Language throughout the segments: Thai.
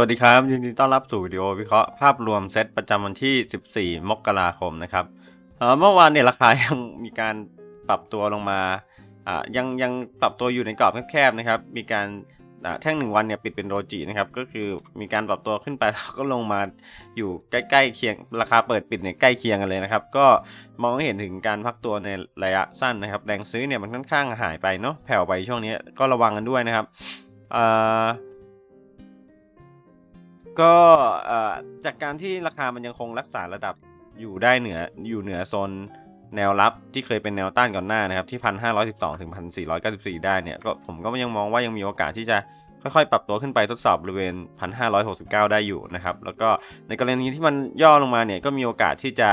สวัสดีครับ ยินดีต้อนรับสู่วิดีโอวิเคราะห์ภาพรวมเซตประจำวันที่ 14 มกราคมนะครับเมื่อวานเนี่ยราคายังมีการปรับตัวลงมาอ่ายังยังปรับตัวอยู่ในกรอบแคบๆนะครับ มีการแท่งหนึ่งวันเนี่ยปิดเป็นโรจินะครับก็คือมีการปรับตัวขึ้นไปแล้วก็ลงมาอยู่ใกล้ๆเคียงราคาเปิดปิดเนี่ยใกล้เคียงกันเลยนะครับ ก็มองเห็นถึงการพักตัวในระยะสั้นนะครับแรงซื้อเนี่ยมันค่อนข้างหายไปเนาะแผ่วไปช่วงนี้ก็ระวังกันด้วยนะครับอ่า ก็จากการที่ราคามันยังคงรักษาระดับอยู่ได้เหนืออยู่เหนือโซนแนวรับที่เคยเป็นแนวต้านก่อนหน้านะครับที่พันห้าร้อยสิบสองถึงพันสี่ร้อยเก้าสิบสี่ได้เนี่ยก็ผมก็ยังมองว่ายังมีโอกาสที่จะค่อยๆ ปรับตัวขึ้นไปทดสอบบริเวณพันห้าร้อยหกสิบเก้าได้อยู่นะครับ แล้วก็ในกรณีที่มันย่อลงมาเนี่ยก็มีโอกาสที่จะ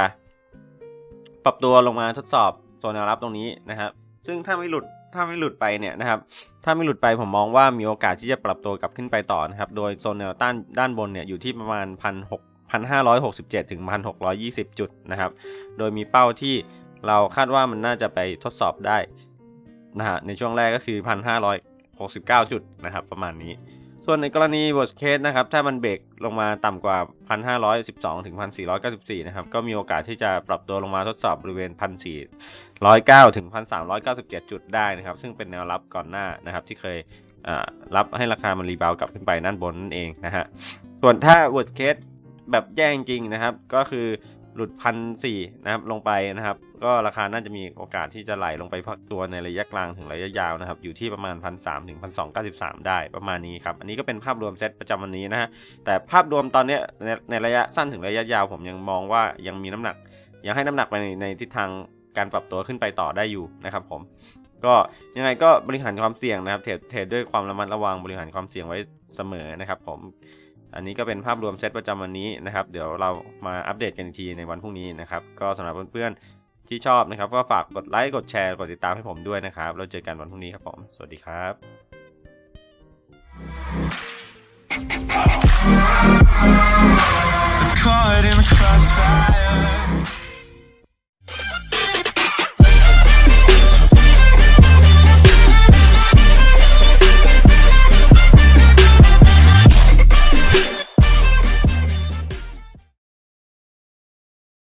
ปรับตัวลงมาทดสอบโซนแนวรับตรงนี้นะครับ ซึ่งถ้าไม่หลุดถ้าไม่หลุดไปเนี่ยนะครับ ถ้าไม่หลุดไปผมมองว่ามีโอกาสที่จะปรับตัวกลับขึ้นไปต่อนะครับ โดยโซนแนวต้านด้านบนเนี่ยอยู่ที่ประมาณพันหกพันห้าร้อยหกสิบเจ็ดถึงพันหกร้อยี่สิบจุดนะครับ โดยมีเป้าที่เราคาดว่ามันน่าจะไปทดสอบได้นะฮะในช่วงแรกก็คือพันห้าร้อยหกสิบเก้าจุดนะครับ ประมาณนี้ ส่วนในกรณี worst case นะครับ ถ้ามันเบรกลงมาต่ำกว่า 1,512 ถึง 1,494 นะครับ ก็มีโอกาสที่จะปรับตัวลงมาทดสอบบริเวณ 1,409 ถึง 1,397 จุดได้นะครับ ซึ่งเป็นแนวรับก่อนหน้านะครับ ที่เคยรับให้ราคามันรีบาวกลับขึ้นไปด้านบนนั่นเองนะฮะ ส่วนถ้า worst case แบบแย่จริงๆนะครับ ก็คือ หลุดพันสี่นะครับลงไปนะครับ ก็ราคาน่าจะมีโอกาสที่จะไหลลงไปพักตัวในระยะกลางถึงระยะยาวนะครับ อยู่ที่ประมาณพันสามถึงพันสองเก้าสิบสามได้ประมาณนี้ครับ อันนี้ก็เป็นภาพรวมเซตประจำวันนี้นะฮะแต่ภาพรวมตอนนี้ในในระยะสั้นถึงระยะยาว ผมยังมองว่ายังมีน้ำหนัก ยังให้น้ำหนักไปในในทิศทางการปรับตัวขึ้นไปต่อได้อยู่นะครับผมก็ยังไงก็บริหารความเสี่ยงนะครับเทรดด้วยความระมัดระวังบริหารความเสี่ยงไว้เสมอนะครับผม อันนี้ก็เป็นภาพรวมเซตประจำวันนี้นะครับ เดี๋ยวเรามาอัปเดตกันอีกทีในวันพรุ่งนี้นะครับ ก็สำหรับเพื่อนๆที่ชอบนะครับ ก็ฝากกดไลค์ กดแชร์ กดติดตามให้ผมด้วยนะครับ เราเจอกันวันพรุ่งนี้ครับผม สวัสดีครับ